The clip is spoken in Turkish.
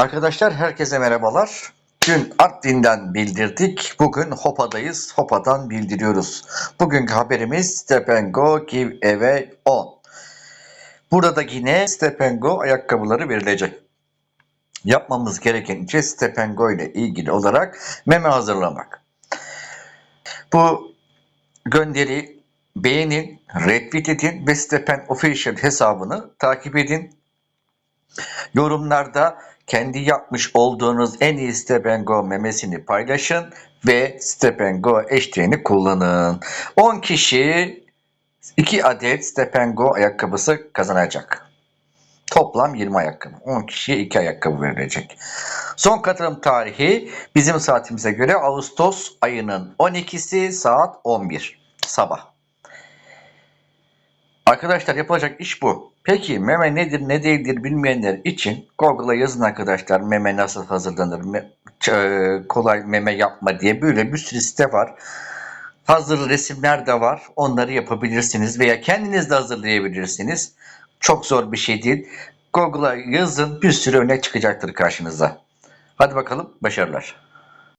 Arkadaşlar herkese merhabalar. Dün Artvin'den bildirdik. Bugün Hopa'dayız. Hopa'dan bildiriyoruz. Bugünkü haberimiz Step and Go Give Away 10. Burada da yine Step and Go ayakkabıları verilecek. Yapmamız gereken için Step and Go ile ilgili olarak meme hazırlamak. Bu gönderi beğenin, retweet edin ve Step and Official hesabını takip edin. Yorumlarda kendi yapmış olduğunuz en iyi Step and Go memesini paylaşın ve Step and Go eşliğini kullanın. 10 kişi 2 adet Step and Go ayakkabısı kazanacak. Toplam 20 ayakkabı. 10 kişiye 2 ayakkabı verilecek. Son katılım tarihi bizim saatimize göre Ağustos ayının 12'si saat 11 sabah. Arkadaşlar yapılacak iş bu. Peki meme nedir ne değildir bilmeyenler için Google'a yazın arkadaşlar meme nasıl hazırlanır, me- e, kolay meme yapma diye böyle bir sürü site var. Hazır resimler de var. Onları yapabilirsiniz veya kendiniz de hazırlayabilirsiniz. Çok zor bir şey değil. Google'a yazın bir sürü örnek çıkacaktır karşınıza. Hadi bakalım başarılar.